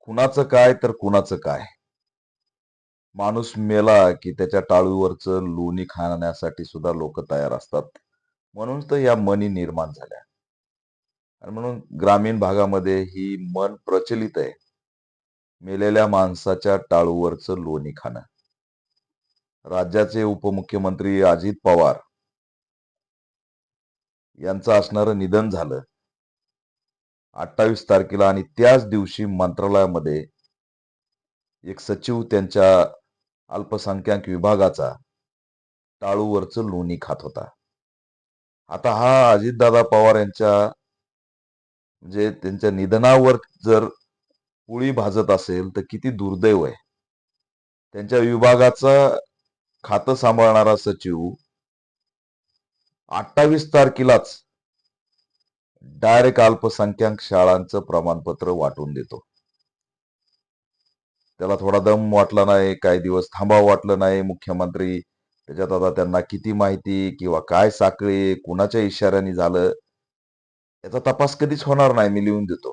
कुणाचं काय तर कुणाचं काय. माणूस मेला की त्याच्या टाळूवरचं लोणी खाण्यासाठी सुद्धा लोक तयार असतात. म्हणून तर या मनी निर्माण झाल्या. आणि म्हणून ग्रामीण भागामध्ये ही मन प्रचलित आहे. मेलेल्या माणसाच्या टाळूवरचं लोणी खाणं. राज्याचे उपमुख्यमंत्री अजित पवार यांचं असणारं निधन झालं. अठ्ठावीस तारखेला आणि त्याच दिवशी मंत्रालयामध्ये एक सचिव त्यांच्या अल्पसंख्याक विभागाचा टाळूवरचं लोणी खात होता. आता हा अजितदादा पवार यांच्या म्हणजे त्यांच्या निधनावर जर पोळी भाजत असेल तर किती दुर्दैव आहे. त्यांच्या विभागाचं खातं सांभाळणारा सचिव अठ्ठावीस तारखेलाच डायरेक्ट अल्पसंख्याक शाळांचं प्रमाणपत्र वाटून देतो. त्याला थोडा दम वाटला नाही काही दिवस थांबावं वाटलं नाही मुख्यमंत्री त्याच्यात आता त्यांना किती माहिती किंवा काय साखळी कुणाच्या इशाऱ्याने झालं याचा तपास कधीच होणार नाही मी लिहून देतो.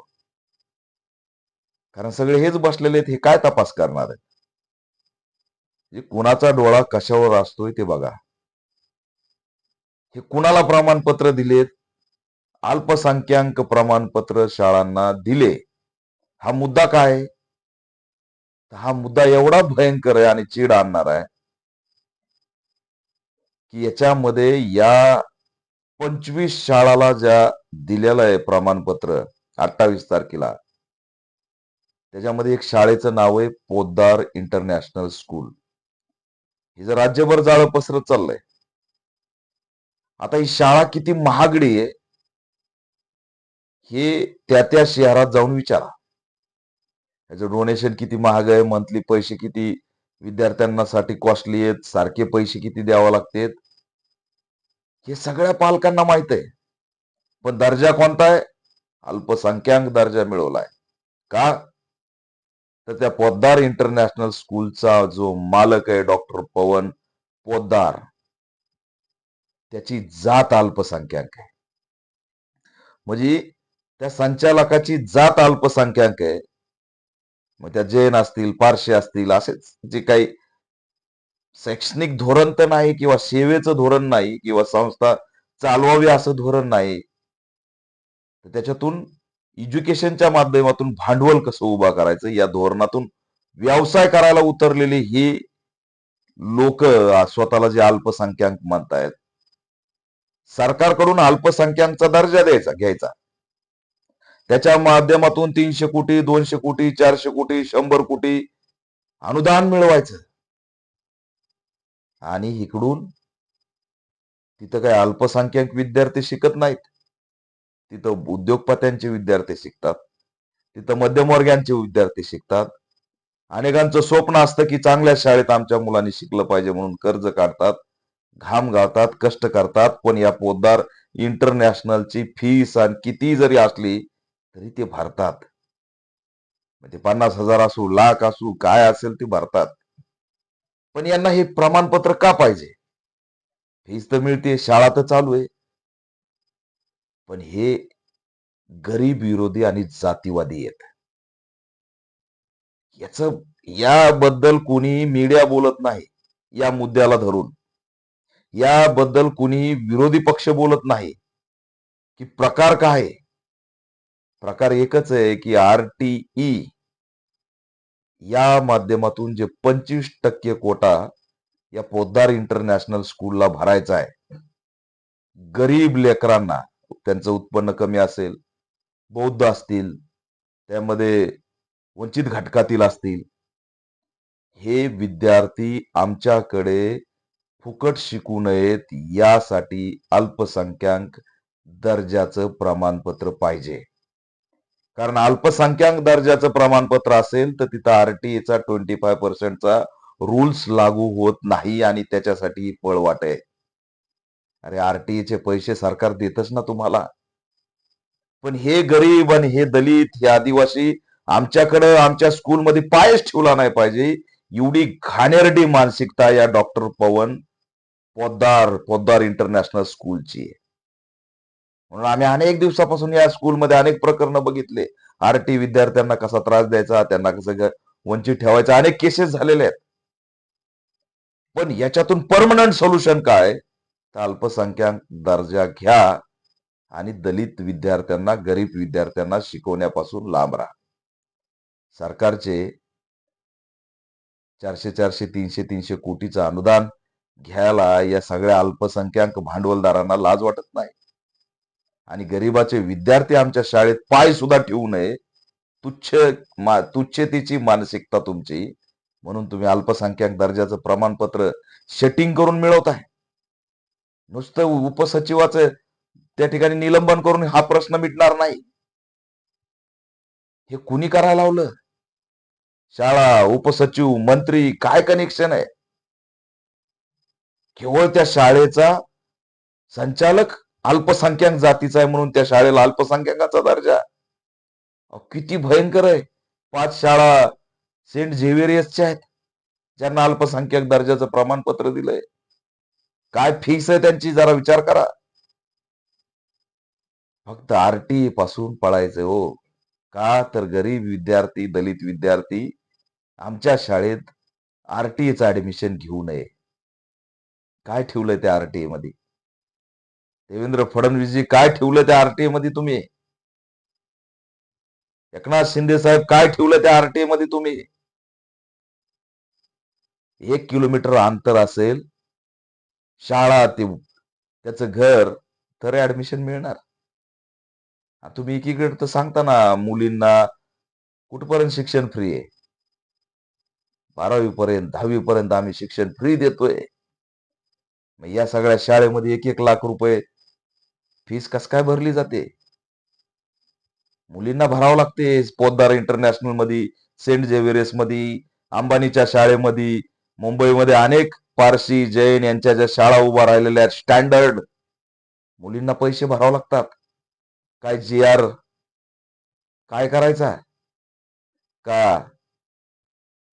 कारण सगळे हेच बसलेले आहेत हे काय तपास करणार आहे कुणाचा डोळा कशावर असतोय ते बघा. हे कुणाला प्रमाणपत्र दिलेत? अल्पसंख्याक प्रमाणपत्र शाळांना दिले. हा मुद्दा काय? हा मुद्दा एवढा भयंकर आहे आणि चीड आणणार आहे की याच्यामध्ये या पंचवीस शाळाला ज्या दिलेलं आहे प्रमाणपत्र अठ्ठावीस तारखेला त्याच्यामध्ये एक शाळेचं नाव आहे पोद्दार इंटरनॅशनल स्कूल. हे जर राज्यभर जाळं पसरत चाललंय आता ही शाळा किती महागडी आहे हे त्या त्या शहरात जाऊन विचारा. याचं डोनेशन किती महाग आहे मंथली पैसे किती विद्यार्थ्यांना साठी कॉस्टली आहेत सारखे पैसे किती द्यावे लागतात? हे सगळ्या पालकांना माहीत आहे. पण दर्जा कोणता आहे? अल्पसंख्याक दर्जा मिळवलाय. का? तर त्या पोद्दार इंटरनॅशनल स्कूलचा जो मालक आहे डॉक्टर पवन पोद्दार त्याची जात अल्पसंख्याक आहे. म्हणजे त्या संचालकाची जात अल्पसंख्याक आहे. मग त्या जैन असतील पारशी असतील असेच जे काही शैक्षणिक धोरण तर नाही किंवा सेवेचं धोरण नाही किंवा संस्था चालवावी असं धोरण नाही. तर त्याच्यातून एज्युकेशनच्या माध्यमातून भांडवल कसं उभा करायचं? या धोरणातून व्यवसाय करायला उतरलेली ही लोक स्वतःला जे अल्पसंख्याक म्हणतायत सरकारकडून अल्पसंख्याकचा दर्जा द्यायचा घ्यायचा. त्याच्या माध्यमातून तीनशे कोटी दोनशे कोटी चारशे कोटी शंभर कोटी अनुदान मिळवायचं. आणि इकडून तिथं काय अल्पसंख्याक विद्यार्थी शिकत नाहीत. तिथं उद्योगपत्यांचे विद्यार्थी शिकतात. तिथं मध्यमवर्गीयांचे विद्यार्थी शिकतात. अनेकांचं स्वप्न असतं की चांगल्या शाळेत आमच्या मुलांनी शिकलं पाहिजे म्हणून कर्ज काढतात घाम गाळतात कष्ट करतात. पण या पोद्दार इंटरनॅशनलची फीस आणि किती जरी असली तरी ते भरतात. म्हणजे पन्नास हजार असू लाख असू काय असेल ते भरतात. पण यांना हे प्रमाणपत्र का पाहिजे? फीज तर मिळते शाळा तर चालू आहे. पण हे गरीब विरोधी आणि जातीवादी आहेत. याच याबद्दल कोणी मीडिया बोलत नाही या मुद्द्याला धरून. याबद्दल कुणी विरोधी पक्ष बोलत नाही की प्रकार काय आहे? प्रकार एकच आहे की आर टी ई या माध्यमातून जे पंचवीस टक्के कोटा या पोद्दार इंटरनॅशनल स्कूलला भरायचा आहे. गरीब लेकरांना त्यांचं उत्पन्न कमी असेल बौद्ध असतील त्यामध्ये वंचित घटकातील असतील हे विद्यार्थी आमच्याकडे फुकट शिकू नयेत यासाठी अल्पसंख्याक दर्जाचं प्रमाणपत्र पाहिजे. कारण अल्पसंख्याक दर्जाचं प्रमाणपत्र असेल तर तिथं आरटीएचा ट्वेंटी फाय पर्सेंटचा रूल्स लागू होत नाही आणि त्याच्यासाठी ही पळवाट आहे. अरे आरटीएचे पैसे सरकार देतच ना तुम्हाला. पण हे गरीब आणि हे दलित हे आदिवासी आमच्याकडं आमच्या स्कूलमध्ये पायच ठेवला नाही पाहिजे. एवढी घाणेरडी मानसिकता या डॉक्टर पवन पोद्दार पोद्दार इंटरनॅशनल स्कूलची आहे. म्हणून आम्ही अनेक दिवसापासून या स्कूलमध्ये अनेक प्रकरण बघितले. आरटी विद्यार्थ्यांना कसा त्रास द्यायचा त्यांना कसं वंचित ठेवायचा अनेक केसेस झालेले आहेत. पण याच्यातून परमनंट सोल्युशन काय? तर अल्पसंख्याक दर्जा घ्या आणि दलित विद्यार्थ्यांना गरीब विद्यार्थ्यांना शिकवण्यापासून लांब राहा. सरकारचे चारशे चारशे तीनशे तीनशे कोटीचं अनुदान घ्यायला या सगळ्या अल्पसंख्याक भांडवलदारांना लाज वाटत नाही. आणि गरिबाचे विद्यार्थी आमच्या शाळेत पाय सुद्धा ठेवू नये. तुच्छ मा तुच्छतेची मानसिकता तुमची. म्हणून तुम्ही अल्पसंख्याक दर्जाचं प्रमाणपत्र सेटिंग करून मिळवताय नुसतं उपसचिवाचं त्या ठिकाणी निलंबन करून हा प्रश्न मिटणार नाही. हे कुणी करायला लावलं? शाळा उपसचिव मंत्री काय कनेक्शन आहे? केवळ त्या शाळेचा संचालक अल्पसंख्याक जातीचा आहे म्हणून त्या शाळेला अल्पसंख्याकाचा दर्जा. अहो, किती भयंकर आहे. पाच शाळा सेंट झेव्हिरियसच्या आहेत. ज्यांना अल्पसंख्याक दर्जाचं प्रमाणपत्र दिलंय. काय फीस आहे त्यांची जरा विचार करा. फक्त आरटी पासून पळायचं हो. का तर गरीब विद्यार्थी दलित विद्यार्थी आमच्या शाळेत आरटीएचं ऍडमिशन घेऊ नये. काय ठेवलंय त्या आरटीए मध्ये? देवेंद्र फडणवीसजी काय ठेवलं त्या आरटीए मध्ये तुम्ही? एकनाथ शिंदे साहेब काय ठेवलं त्या आरटीए मध्ये तुम्ही? एक किलोमीटर अंतर असेल शाळा ते त्याचं घर तर ऍडमिशन मिळणार. तुम्ही एकीकडे तर सांगता ना मुलींना कुठपर्यंत शिक्षण फ्री आहे? बारावी पर्यंत दहावी पर्यंत आम्ही शिक्षण फ्री देतोय. मग या सगळ्या शाळेमध्ये एक एक लाख रुपये फीस कस काय भरली जाते? मुलींना भरावं लागते पोद्दार इंटरनॅशनलमध्ये सेंट झेवियर्समध्ये अंबानीच्या शाळेमध्ये मुंबईमध्ये अनेक पारसी जैन यांच्या ज्या शाळा उभा राहिलेल्या आहेत स्टँडर्ड. मुलींना पैसे भरावे लागतात. काय जी आर काय करायचा? का?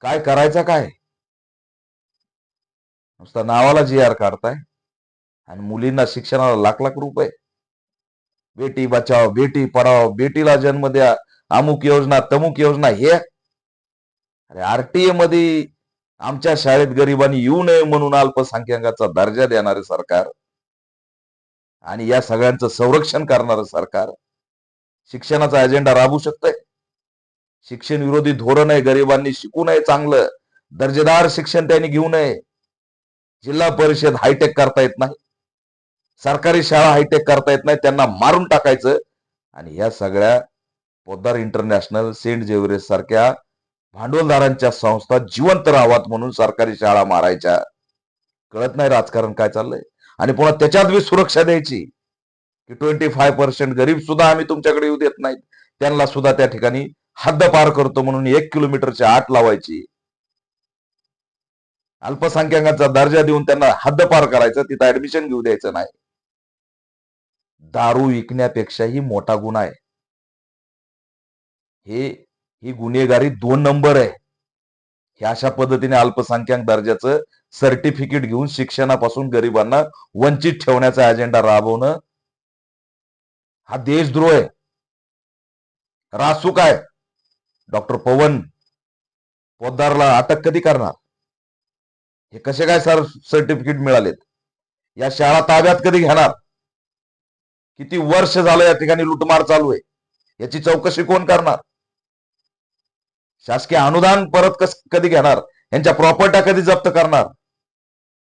काय करायचा काय? नुसता नावाला जी आर काढताय आणि मुलींना शिक्षणाला लाख लाख रुपये. बेटी बचाव बेटी पढाव बेटीला जन्म द्या अमुक योजना तमुक योजना हे? अरे आरटीए मध्ये आमच्या शाळेत गरिबांनी येऊ नये म्हणून अल्पसंख्याकाचा दर्जा देणारे सरकार आणि या सगळ्यांचं संरक्षण करणारं सरकार शिक्षणाचा अजेंडा राबवू शकतंय. शिक्षण विरोधी धोरण आहे गरिबांनी शिकू नये चांगलं. दर्जेदार शिक्षण त्यांनी घेऊ नये. जिल्हा परिषद हायटेक करता येत नाही. सरकारी शाळा हायटेक करता येत नाही त्यांना मारून टाकायचं. आणि या सगळ्या पोद्दार इंटरनॅशनल सेंट जेवरेस सारख्या भांडवलदारांच्या संस्था जिवंत राहावात म्हणून सरकारी शाळा मारायच्या. कळत नाही राजकारण काय चाललंय. आणि पुन्हा त्याच्यात बी सुरक्षा द्यायची. की ट्वेंटी फाय पर्सेंट गरीब सुद्धा आम्ही तुमच्याकडे येऊ देत नाहीत. त्यांना सुद्धा त्या ठिकाणी हद्द पार करतो म्हणून एक किलोमीटरची आठ लावायची. अल्पसंख्याकांचा दर्जा देऊन त्यांना हद्द पार करायचं तिथं ऍडमिशन घेऊ द्यायचं नाही. दारू विकण्यापेक्षाही मोठा गुन्हा आहे. हे ही गुन्हेगारी दोन नंबर आहे. हे अशा पद्धतीने अल्पसंख्याक दर्जाचं सर्टिफिकेट घेऊन शिक्षणापासून गरिबांना वंचित ठेवण्याचा अजेंडा राबवणं हा देशद्रोह आहे. रासू काय डॉक्टर पवन पोद्दारला अटक कधी करणार? हे कसे काय सर सर्टिफिकेट मिळालेत? या शाळा ताब्यात कधी घेणार? किती वर्ष झालं या ठिकाणी लुटमार चालू आहे? याची चौकशी कोण करणार? शासकीय अनुदान परत कस कधी घेणार? यांच्या प्रॉपर्ट्या कधी जप्त करणार?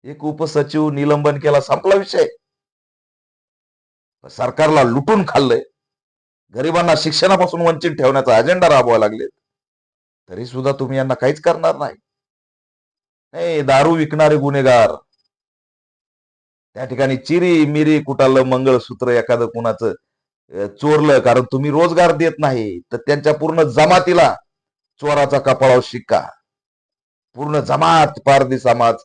एक उपसचिव निलंबन केला संपला विषय. सरकारला लुटून खाल्लंय. गरिबांना शिक्षणापासून वंचित ठेवण्याचा अजेंडा राबवा लागले तरी सुद्धा तुम्ही यांना काहीच करणार नाही. नाही दारू विकणारे गुन्हेगार. त्या ठिकाणी चिरी मिरी कुटालं मंगळसूत्र एखादं कुणाचं चोरलं कारण तुम्ही रोजगार देत नाही तर त्यांच्या पूर्ण जमातीला चोराचा कपाळावर शिक्का. पूर्ण जमात पारधी समाज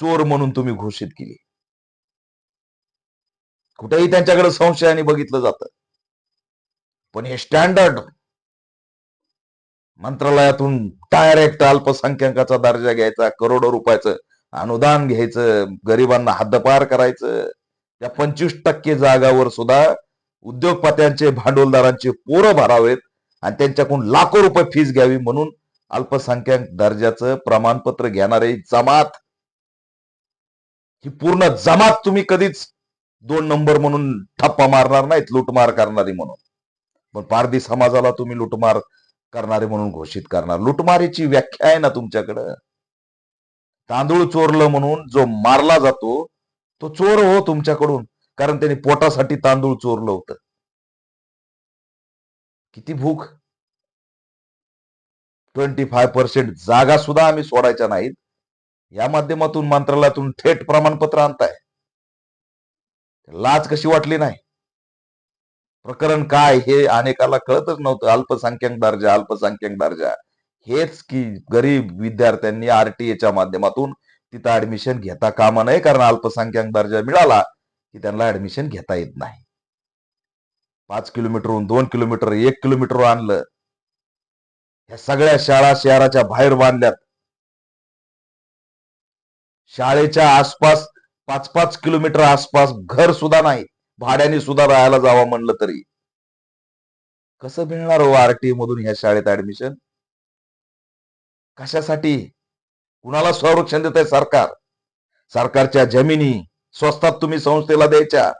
चोर म्हणून तुम्ही घोषित केली. कुठेही त्यांच्याकडे संशयाने बघितलं जात. पण हे स्टँडर्ड मंत्रालयातून डायरेक्ट अल्पसंख्याकाचा दर्जा घ्यायचा करोडो रुपयाचं अनुदान घ्यायचं गरिबांना हद्दपार करायचं त्या पंचवीस टक्के जागावर सुद्धा उद्योगपत्यांचे भांडवलदारांचे पोरं भरावेत आणि त्यांच्याकडून लाखो रुपये फीस घ्यावी म्हणून अल्पसंख्याक दर्जाचं प्रमाणपत्र घेणारे जमात. ही पूर्ण जमात तुम्ही कधीच दोन नंबर म्हणून ठप्पा मारणार नाहीत लुटमार करणारी म्हणून. पण पारधी समाजाला तुम्ही लुटमार करणारे म्हणून घोषित करणार. लुटमारीची व्याख्या आहे ना तुमच्याकडं. तांदूळ चोरलं म्हणून जो मारला जातो तो चोर हो तुमच्याकडून. कारण त्यांनी पोटासाठी तांदूळ चोरलं होतं. किती भूक? ट्वेंटी फाय पर्सेंट जागा सुद्धा आम्ही सोडायच्या नाहीत. या माध्यमातून मंत्रालयातून थेट प्रमाणपत्र आणताय. लाच कशी वाटली नाही? प्रकरण काय हे अनेकाला कळतच नव्हतं. अल्पसंख्याक दर्जा अल्पसंख्याक दर्जा. हेच की गरीब विद्यार्थ्यांनी आरटीएच्या माध्यमातून तिथं ऍडमिशन घेता कामा नये कारण अल्पसंख्याक दर्जा मिळाला की त्यांना ऍडमिशन घेता येत नाही. पाच किलोमीटरहून दोन किलोमीटर एक किलोमीटर आणलं ह्या सगळ्या शाळा शहराच्या बाहेर बांधल्यात. शाळेच्या आसपास पाच पाच किलोमीटर आसपास घर सुद्धा नाही भाड्याने सुद्धा राहायला जावं म्हणलं तरी. कसं मिळणार हो आरटीए मधून ह्या शाळेत ऍडमिशन कशासाठी? कुणाला संरक्षण देत आहे सरकार? सरकारच्या जमिनी स्वस्तात तुम्ही संस्थेला द्यायच्या.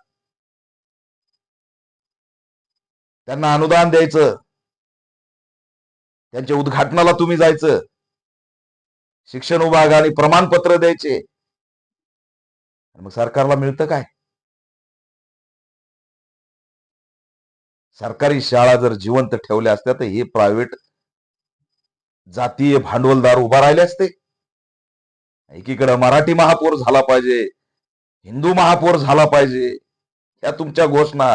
त्यांना अनुदान द्यायचं. त्यांच्या उद्घाटनाला तुम्ही जायचं. शिक्षण विभागाने प्रमाणपत्र द्यायचे. मग सरकारला मिळतं काय? सरकारी शाळा जर जिवंत ठेवल्या असत्या तर हे प्रायव्हेट जातीय भांडवलदार उभा राहिले असते. एकीकडे मराठी महापौर झाला पाहिजे हिंदू महापौर झाला पाहिजे या तुमच्या घोषणा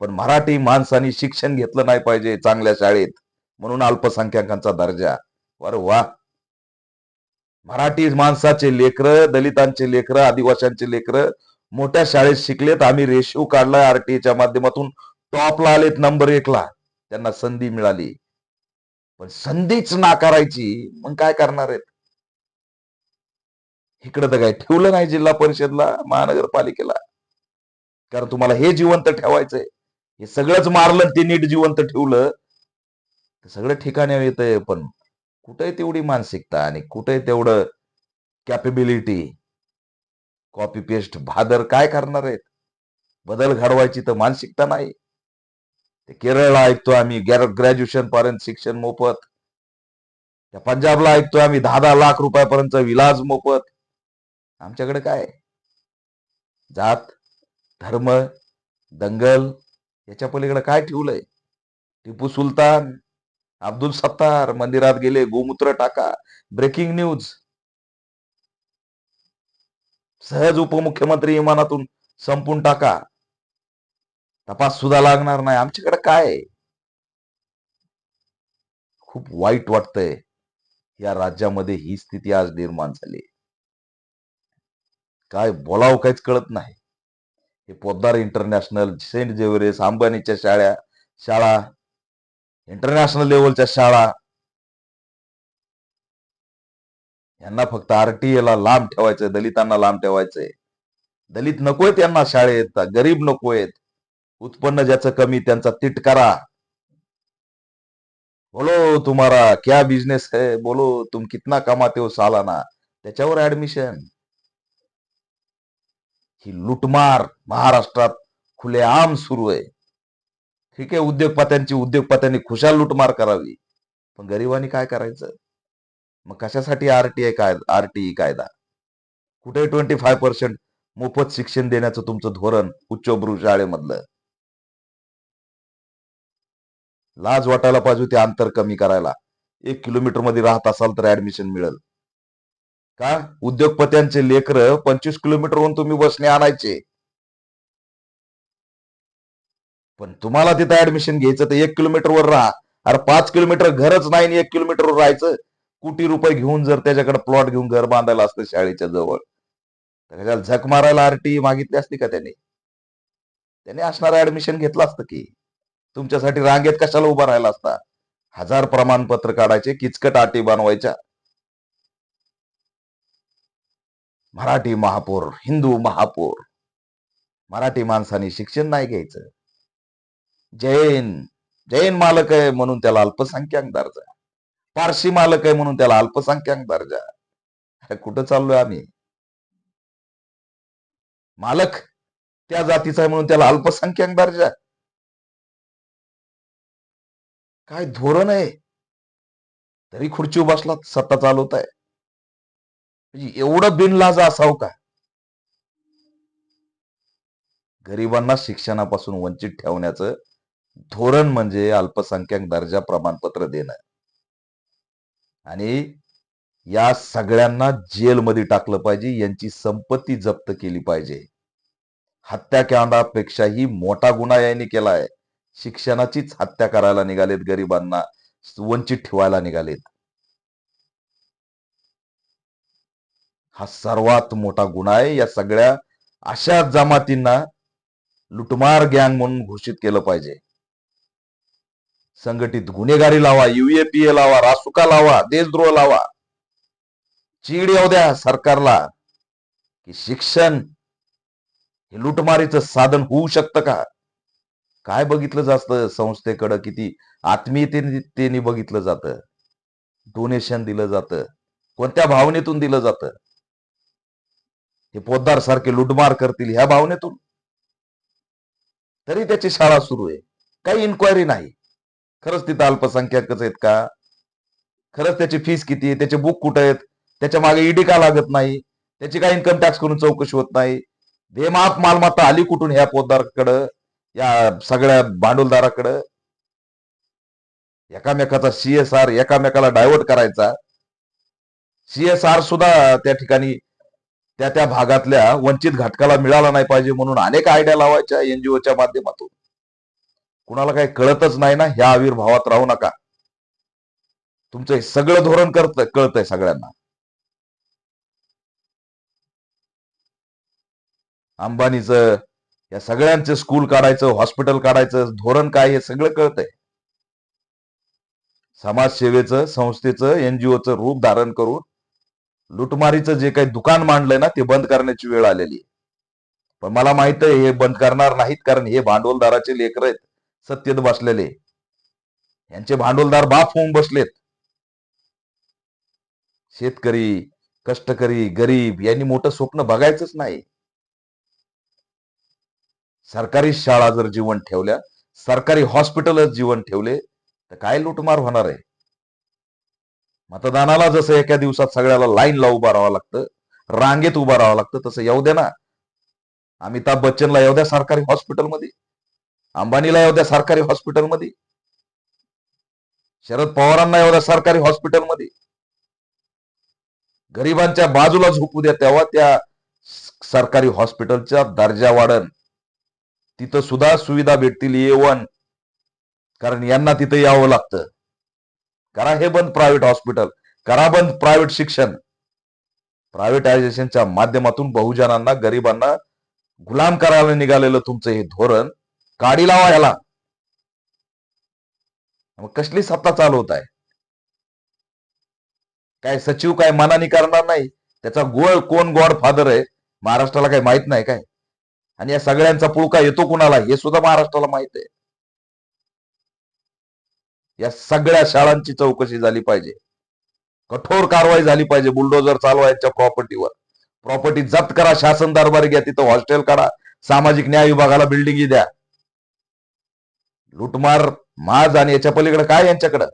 पण मराठी माणसाने शिक्षण घेतलं नाही पाहिजे चांगल्या शाळेत म्हणून अल्पसंख्याकांचा दर्जा. वर वा मराठी माणसाचे लेकर दलितांचे लेकर आदिवासींचे लेकर मोठ्या शाळेत शिकलेत आम्ही रेशिओ काढला आरटीएच्या माध्यमातून. टॉपला आलेत नंबर एकला. त्यांना संधी मिळाली. पण संधीच नाकारायची मग काय करणार आहेत? इकडे तर काय ठेवलं नाही जिल्हा परिषदला महानगरपालिकेला. कारण तुम्हाला हे जिवंत ठेवायचंय. हे सगळंच मारलं ते नीट जिवंत ठेवलं. सगळं ठिकाणी येतंय पण कुठे तेवढी मानसिकता आणि कुठे तेवढं कॅपेबिलिटी कॉपी पेस्ट भादर काय करणार आहेत? बदल घडवायची तर मानसिकता नाही. ते केरळला ऐकतो आम्ही ग्रॅज्युएशन पर्यंत शिक्षण मोफत. त्या पंजाबला ऐकतो आम्ही दहा दहा लाख रुपयापर्यंत विलाज मोफत. आमच्याकडे काय? जात धर्म दंगल याच्या पलीकडे काय ठेवलंय? टिपू सुलतान अब्दुल सत्तार मंदिरात गेले गोमूत्र टाका ब्रेकिंग न्यूज सहज उपमुख्यमंत्री विमानातून संपून टाका. तपास सुद्धा लागणार नाही. आमच्याकडे काय खूप वाईट वाटतंय. या राज्यामध्ये ही स्थिती आज निर्माण झाली काय बोलावं काहीच कळत नाही. हे पोद्दार इंटरनॅशनल सेंट जेवरेस अंबानीच्या शाळा शाळा इंटरनॅशनल लेवलच्या शाळा. यांना फक्त आरटीए ला लांब ठेवायचंय दलितांना लांब ठेवायचंय. दलित नकोयत यांना शाळेत गरीब नकोयत उत्पन्न ज्याचं कमी त्यांचा तिटकारा. बोलो तुम्हारा क्या बिझनेस है? बोलो तुम कितना कमाते हो सालाना? त्याच्यावर ऍडमिशन ही लुटमार महाराष्ट्रात खुलेआम सुरू आहे. ठीक आहे उद्योगपत्यांची उद्योगपत्यांनी खुशाल लुटमार करावी. पण गरिबांनी काय करायचं? मग कशासाठी आरटीआय काय आरटीई कायदा? कुठे ट्वेंटी फाय पर्सेंट मोफत शिक्षण देण्याचं तुमचं धोरण उच्चभ्रू शाळेमधलं? लाज वाटायला पाहिजे ते अंतर कमी करायला. एक किलोमीटरमध्ये राहत असाल तर ऍडमिशन मिळेल. का? उद्योगपत्यांचे लेकर पंचवीस किलोमीटरहून तुम्ही बसने आणायचे. पण तुम्हाला तिथं ऍडमिशन घ्यायचं तर एक किलोमीटरवर राहा. अरे पाच किलोमीटर घरच नाही एक किलोमीटरवर राहायचं. कोटी रुपये घेऊन जर त्याच्याकडे प्लॉट घेऊन घर बांधायला असतं शाळेच्या जवळ. तर झक मारायला आरटी मागितली असती का त्याने? त्याने असणारं ऍडमिशन घेतलं असतं की. तुमच्यासाठी रांगेत कशाला उभा राहिला असता? हजार प्रमाणपत्र काढायचे किचकट अटी बनवायच्या. मराठी महापौर हिंदू महापौर. मराठी माणसाने शिक्षण नाही घ्यायचं. जैन जैन मालक आहे म्हणून त्याला अल्पसंख्याक दर्जा. पारशी मालक आहे म्हणून त्याला अल्पसंख्याक दर्जा. अरे कुठं चाललोय आम्ही? मालक त्या जातीचा आहे म्हणून त्याला अल्पसंख्याक दर्जा. काय धोरण आहे? तरी खुर्ची बसलात सत्ता चालवत आहे. म्हणजे एवढं बिनलाज असावं का? गरिबांना शिक्षणापासून वंचित ठेवण्याचं धोरण म्हणजे अल्पसंख्याक दर्जा प्रमाणपत्र देणं. आणि या सगळ्यांना जेलमध्ये टाकलं पाहिजे यांची संपत्ती जप्त केली पाहिजे. हत्याकांडापेक्षाही मोठा गुन्हा यांनी केला आहे. शिक्षणाचीच हत्या करायला निघालेत गरिबांना वंचित ठेवायला निघालेत. हा सर्वात मोठा गुन्हा आहे. या सगळ्या अशा जमातींना लुटमार गँग म्हणून घोषित केलं पाहिजे. संघटित गुन्हेगारी लावा युएपीए लावा रासुका लावा देशद्रोह लावा. चीड येऊ द्या सरकारला की शिक्षण हे लुटमारीचं साधन होऊ शकतं का? काय बघितलं जातं संस्थेकडं? किती आत्मीयतेने बघितलं जातं. डोनेशन दिलं जातं. कोणत्या भावनेतून दिलं जातं? हे पोद्दार सारखे लुटमार करतील ह्या भावनेतून? तरी त्याची शाळा सुरू आहे. काही इन्क्वायरी नाही. खरंच तिथं अल्पसंख्याकच आहेत का? खरंच त्याची फीस किती आहे? त्याचे बुक कुठं आहेत? त्याच्यामागे ईडी का लागत नाही? त्याची काय इन्कम टॅक्स करून चौकशी होत नाही? बेमाप मालमत्ता आली कुठून ह्या पोद्दारकडं? या सगळ्या भांडवलदाराकडं एकामेकाचा सीएसआर एकामेकाला डायव्हर्ट करायचा. सीएसआर सुद्धा त्या ठिकाणी त्या त्या भागातल्या वंचित घटकाला मिळाला नाही पाहिजे म्हणून अनेक आयडिया लावायच्या एनजीओच्या माध्यमातून. कुणाला काही कळतच नाही ना ह्या आविर्भावात राहू नका. तुमचं सगळं धोरण करत कळतंय सगळ्यांना. अंबानीचं या सगळ्यांचे स्कूल काढायचं हॉस्पिटल काढायचं धोरण काय हे सगळं कळतंय. समाजसेवेचं संस्थेचं एनजीओचं रूप धारण करून लुटमारीचं जे काही दुकान मांडलंय ना ते बंद करण्याची वेळ आलेली आहे. पण मला माहीत आहे हे बंद करणार नाहीत कारण हे भांडवलदाराचे लेकर आहेत सत्यत बसलेले. यांचे भांडवलदार बाप होऊन बसलेत. शेतकरी कष्टकरी गरीब यांनी मोठं स्वप्न बघायचंच नाही. सरकारी शाळा जर जीवन ठेवल्या सरकारी हॉस्पिटलच जीवन ठेवले तर काय लुटमार होणार आहे? मतदानाला जसं एका दिवसात सगळ्याला लाईनला उभा राहावं लागतं रांगेत उभं राहावं लागतं तसं येऊ द्या ना. अमिताभ बच्चनला येऊ द्या सरकारी हॉस्पिटलमध्ये. अंबानीला येऊ द्या सरकारी हॉस्पिटलमध्ये. शरद पवारांना येऊ द्या सरकारी हॉस्पिटलमध्ये. गरिबांच्या बाजूला झोपू द्या तेव्हा त्या सरकारी हॉस्पिटलचा दर्जा वाढन. तिथं सुद्धा सुविधा भेटतील ए वन. कारण यांना तिथं यावं लागतं. करा हे बंद प्रायव्हेट हॉस्पिटल करा बंद प्रायव्हेट शिक्षण. प्रायव्हेटायझेशनच्या माध्यमातून बहुजनांना गरिबांना गुलाम करायला निघालेलं तुमचं हे धोरण. काढी लावा याला मग कसली सत्ता चालवत आहे? काय सचिव काय मनानी करणार नाही? त्याचा गोळ कोण गॉड फादर आहे? महाराष्ट्राला काही माहीत नाही काय? आणि या सगळ्यांचा पुळका येतो कुणाला? हे सुद्धा महाराष्ट्राला माहीत आहे. या सगळ्या शाळांची चौकशी झाली पाहिजे. कठोर कारवाई झाली पाहिजे बुलडोजर चालवायच्या प्रॉपर्टीवर. प्रॉपर्टी जप्त करा शासन दरबारी घ्या तिथं हॉस्टेल काढा सामाजिक न्याय विभागाला बिल्डिंग द्या. लुटमार माज आणि याच्या पलीकडे काय यांच्याकडं?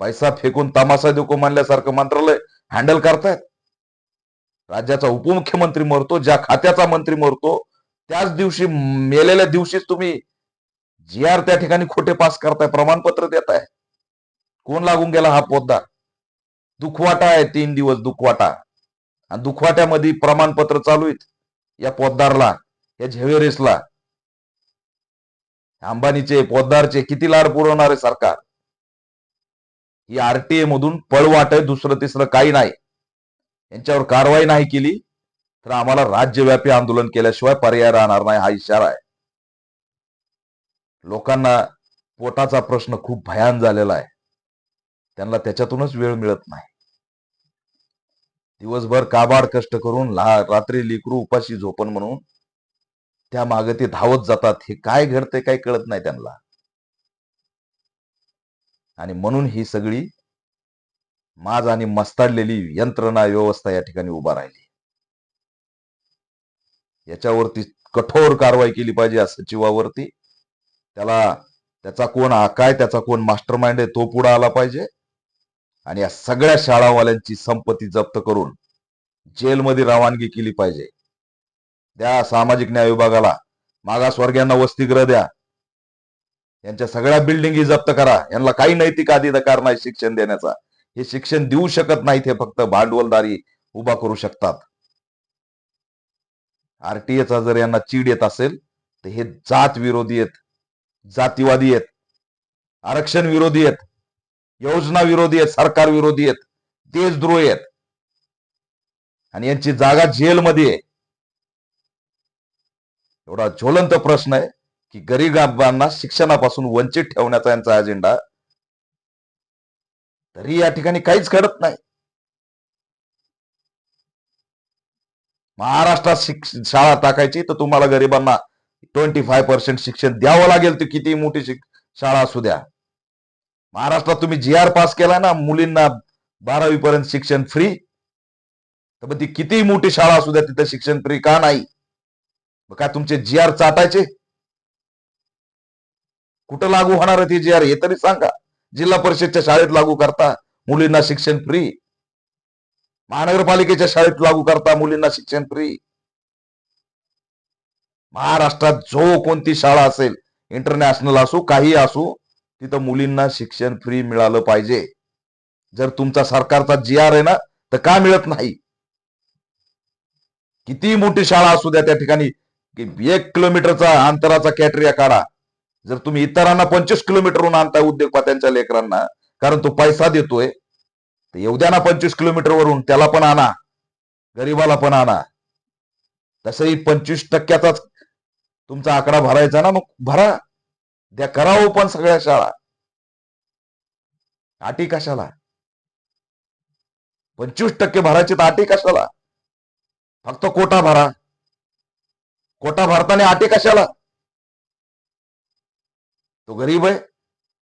पैसा फेकून तमाशा देऊ म्हणल्यासारखं मंत्रालय हँडल करतायत? राज्याचा उपमुख्यमंत्री मरतो ज्या खात्याचा मंत्री मरतो त्याच दिवशी मेलेल्या दिवशीच तुम्ही जी आर त्या ठिकाणी खोटे पास करताय प्रमाणपत्र देताय. कोण लागून गेला हा पोद्दार दुखवाटा आहे तीन दिवस दुखवाटा. आणि दुखवाट्यामध्ये प्रमाणपत्र चालू आहेत. या पोद्दारला या झेवेरेसला अंबानीचे पोद्दारचे किती लाड पुरवणार आहे सरकार? ही आरटीए मधून पळवाट आहे दुसरं तिसरं काही नाही. यांच्यावर कारवाई नाही केली तर आम्हाला राज्यव्यापी आंदोलन केल्याशिवाय पर्याय राहणार नाही हा इशारा आहे. लोकांना पोटाचा प्रश्न खूप भयान झालेला आहे. त्यांना त्याच्यातूनच वेळ मिळत नाही. दिवसभर काबाड कष्ट करून ला रात्री लिकरू उपाशी झोपण म्हणून त्या मागे ते धावत जातात हे काय घडते काय कळत नाही त्यांना. आणि म्हणून ही सगळी माज आणि मस्ताडलेली यंत्रणा व्यवस्था या ठिकाणी उभा राहिली. याच्यावरती कठोर कारवाई केली पाहिजे या सचिवावरती. त्याला त्याचा कोण आकाय काय त्याचा कोण मास्टर माइंड आहे तो पुढे आला पाहिजे. आणि या सगळ्या शाळावाल्यांची संपत्ती जप्त करून जेलमध्ये रवानगी केली पाहिजे. द्या सामाजिक न्याय विभागाला. मागासवर्गीयांना वसतिगृह द्या. यांच्या सगळ्या बिल्डिंगी जप्त करा. यांना काही नैतिक अधिकार नाही शिक्षण देण्याचा. हे शिक्षण देऊ शकत नाहीत हे फक्त भांडवलदारी उभा करू शकतात. आरटीएचा जर यांना चीड येत असेल तर हे जात विरोधी आहेत जातीवादी आहेत आरक्षण विरोधी आहेत योजना विरोधी आहेत सरकार विरोधी आहेत देशद्रोही आहेत. आणि यांची जागा जेलमध्ये आहे. एवढा ज्वलंत प्रश्न आहे की गरिबांना शिक्षणापासून वंचित ठेवण्याचा यांचा अजेंडा तरी या ठिकाणी काहीच घडत नाही. महाराष्ट्रात शिक्ष शाळा टाकायची तर तुम्हाला गरिबांना ट्वेंटी फाय पर्सेंट शिक्षण द्यावं लागेल ती किती मोठी शिक शाळा असू द्या. महाराष्ट्रात तुम्ही जी आर पास केला ना मुलींना बारावी पर्यंत शिक्षण फ्री तर मग ती किती मोठी शाळा असू द्या तिथं शिक्षण फ्री का नाही? मग काय तुमचे जी आर चाटायचे? कुठं लागू होणार आहे ती जी आर हे तरी सांगा. जिल्हा परिषदच्या शाळेत लागू करता मुलींना शिक्षण फ्री महानगरपालिकेच्या शाळेत लागू करता मुलींना शिक्षण फ्री महाराष्ट्रात जो कोणती शाळा असेल इंटरनॅशनल असो काही असो तिथं मुलींना शिक्षण फ्री मिळालं पाहिजे. जर तुमचा सरकारचा जी आर आहे ना तर का मिळत नाही? किती मोठी शाळा असू द्या त्या ठिकाणी एक किलोमीटरचा अंतराचा कॅटरिया काढा. जर तुम्ही इतरांना पंचवीस किलोमीटरहून आणताय उद्योगपत्यांच्या लेकरांना कारण तो पैसा देतोय तर येऊ द्या ना पंचवीस किलोमीटरवरून त्याला पण आणा गरीबाला पण आणा. तसंही पंचवीस टक्क्याचाच तुमचा आकडा भरायचा ना मग भरा. द्या करावं पण सगळ्या शाळा. अटी कशाला? पंचवीस टक्के भरायचे तर आटी कशाला? फक्त कोटा भरा. कोटा भरताना अटी कशाला? तो गरीब आहे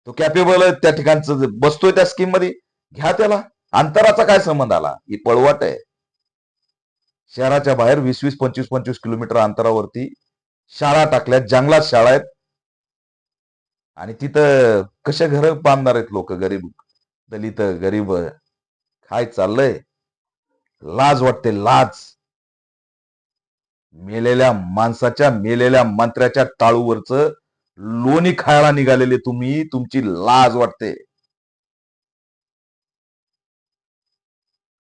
तो कॅपेबल आहे त्या ठिकाणचं बसतोय त्या स्कीममध्ये घ्या त्याला. अंतराचा काय संबंध आला? ही पळवाट आहे. शहराच्या बाहेर वीस वीस पंचवीस पंचवीस किलोमीटर अंतरावरती शाळा टाकल्यात जंगलात शाळा आहेत. आणि तिथं कसे घर बांधणार आहेत लोक? गरीब दलित गरीब काय चाललंय? लाज वाटते लाज. मेलेल्या माणसाच्या मेलेल्या मंत्र्याच्या टाळूवरचं लोणी खायला निघालेले तुम्ही तुमची लाज वाटते.